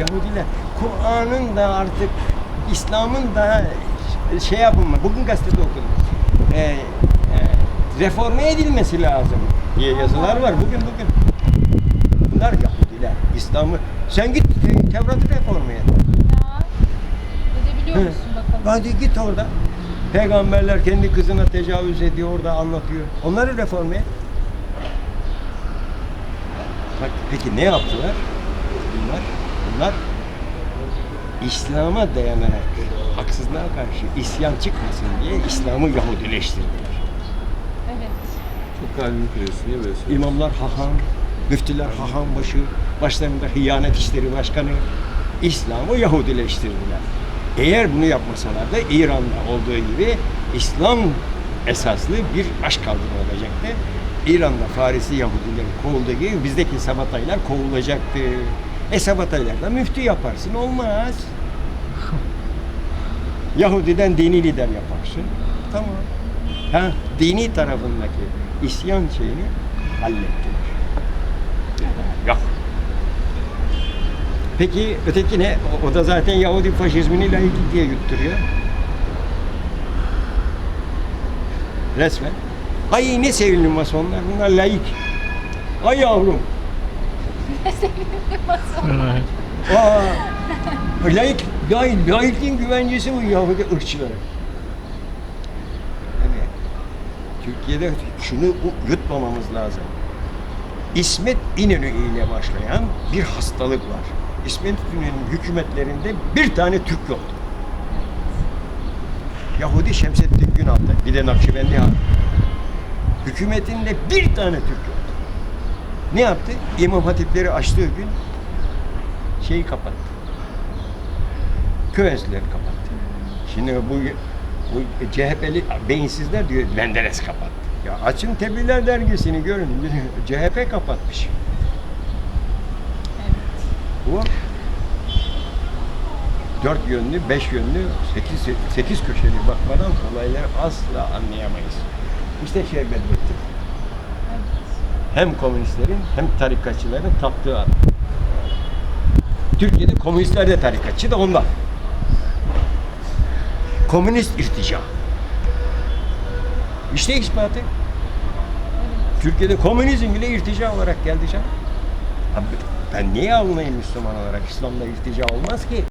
Yahudiler Kur'an'ın da artık İslam'ın da şey yapın mı? Bugün gazetede okudum. Ee, e, reforme edilmesi lazım diye yazılar var. Bugün bugün. Bunlar Yahudiler. İslam'ı sen git e, Tevrat'ı reforme et. Ya. Edebiliyor Hı. musun bakalım? Hadi git orada. Peygamberler kendi kızına tecavüz ediyor orada anlatıyor. Onları reforme et. Bak peki ne yaptılar? Bunlar, bunlar İslam'a dayanarak haksızlığa karşı isyan çıkmasın diye İslam'ı Yahudileştirdiler. Evet. Çok kalbimi kırıyorsun. Niye böyle söylüyorsun? İmamlar haham, müftüler haham başı, başlarında Hıyanet İşleri Başkanı İslam'ı Yahudileştirdiler. Eğer bunu yapmasalar da İran'da olduğu gibi İslam esaslı bir aşk kaldırma olacaktı. İran'da Farisi Yahudiler kovulduğu gibi bizdeki Sabataylar kovulacaktı. E Sabataylar da müftü yaparsın olmaz. Yahudiden dini lider yaparsın. Tamam. Ha, dini tarafındaki isyan şeyini hallettiler. Yok. Peki öteki ne? O, o da zaten Yahudi faşizmini laiklik diye yutturuyor. Resmen. Ay ne sevimli masonlar. Bunlar laik. Ay yavrum. Aa, laik, laik, laikliğin güvencesi bu Yahudi ırkçıları. Yani Türkiye'de şunu yutmamamız lazım. İsmet İnönü ile başlayan bir hastalık var. İsmet İnönü'nün hükümetlerinde bir tane Türk yoktu. Yahudi Şemsettin Günal'da, bir de Nakşibendi Han. Hükümetinde bir tane Türk yoktu. Ne yaptı? İmam hatipleri açtığı gün şeyi kapattı. Köy enstitülerini kapattı. Şimdi bu bu CHP'li beyinsizler diyor Menderes kapattı. Ya açın Tebliğler dergisini görün. CHP kapatmış. Evet. Bu dört yönlü, beş yönlü, sekiz, sekiz köşeli bakmadan olayları asla anlayamayız. İşte şey Bedrettin. Hem komünistlerin hem tarikatçıların taptığı adam. Türkiye'de komünistler de tarikatçı da ondan. Komünist irtica. İşte ispatı. Türkiye'de komünizm bile irtica olarak geldi canım. Ben niye alınayım Müslüman olarak? İslam'da irtica olmaz ki.